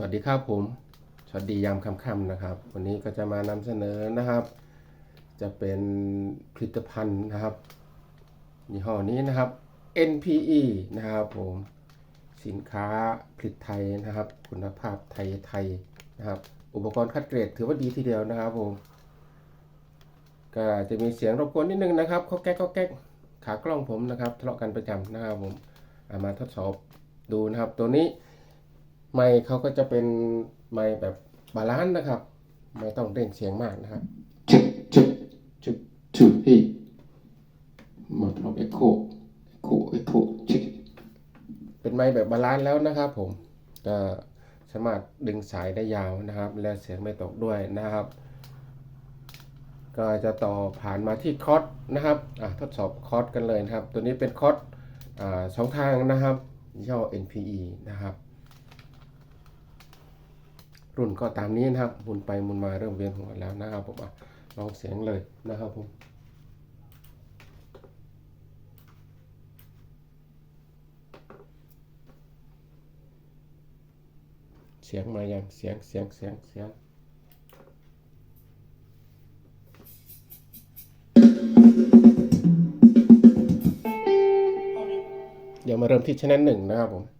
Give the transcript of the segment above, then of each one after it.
สวัสดีครับผม สวัสดียามค่ำๆนะครับ วันนี้ก็จะมานำเสนอนะครับ จะเป็นผลิตภัณฑ์นะครับยี่ห้อนี้นะครับ NPE นะครับผมสินค้าผลิตไทยนะครับ คุณภาพไทยไทยๆนะครับ อุปกรณ์คัดเกรดถือว่าดีทีเดียวนะครับผมก็จะมีเสียงรบกวนนิดนึงนะครับเขาแก๊กเขาแก๊กขากล้องผมนะครับทะเลาะกันประจำนะครับผมอามาทดสอบดูนะครับตัวนี้ ไมค์เขาก็จะเป็นไมค์แบบบาลานซ์นะครับ ไม่ต้องเร่งเสียงมากนะครับจุดจุดจุดจุดพี่หมดรอบเอ็กโคเอ็กโคเอ็กโคจุดเป็นไมค์แบบบาลานซ์แล้วนะครับผมก็สามารถดึงสายได้ยาวนะครับ และเสียงไม่ตกด้วยนะครับ ก็จะต่อผ่านมาที่คอร์สนะครับอะทดสอบคอร์สกันเลยนะครับ ตัวนี้เป็นคอร์สอ่าสองทางนะครับย่อ NPE นะครับ รุ่นก็ตามนี้นะครับหมุนไปหมุนมาเริ่มเวียนหัวแล้วนะครับผมอลองเสียงเลยนะครับผมเสียงมาอย่างเสียงเสียงเสียงเสียงเดี๋ยวมาเริ่มที่ชแนหนึ่งนะครับผม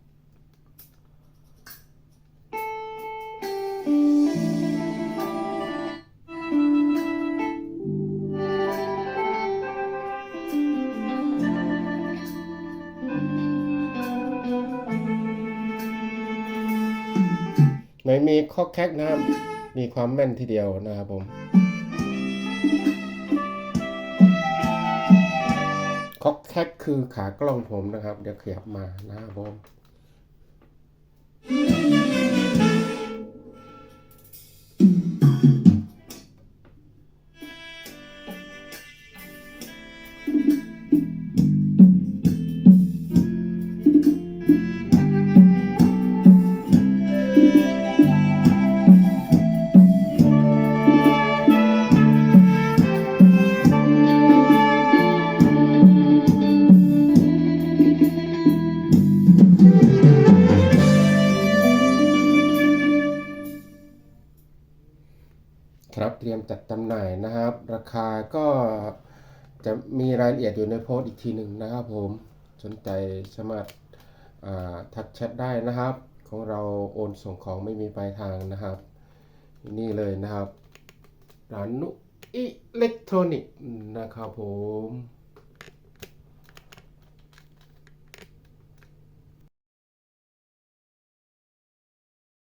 ไม่มีคอกแคกนะครับ มีความแม่นทีเดียวนะครับผมคอกแคกคือขากล้องผมนะครับ เดี๋ยวขยับมานะครับผม ครับเตรียมจัดจำหน่ายนะครับ ราคาก็จะมีรายละเอียดอยู่ในโพสต์อีกทีหนึ่งนะครับผมสนใจสามารถทักแชทได้นะครับ ของเราโอนส่งของไม่มีปลายทางนะครับ นี่เลยนะครับร้านนุอิเล็กทรอนิกส์นะครับผม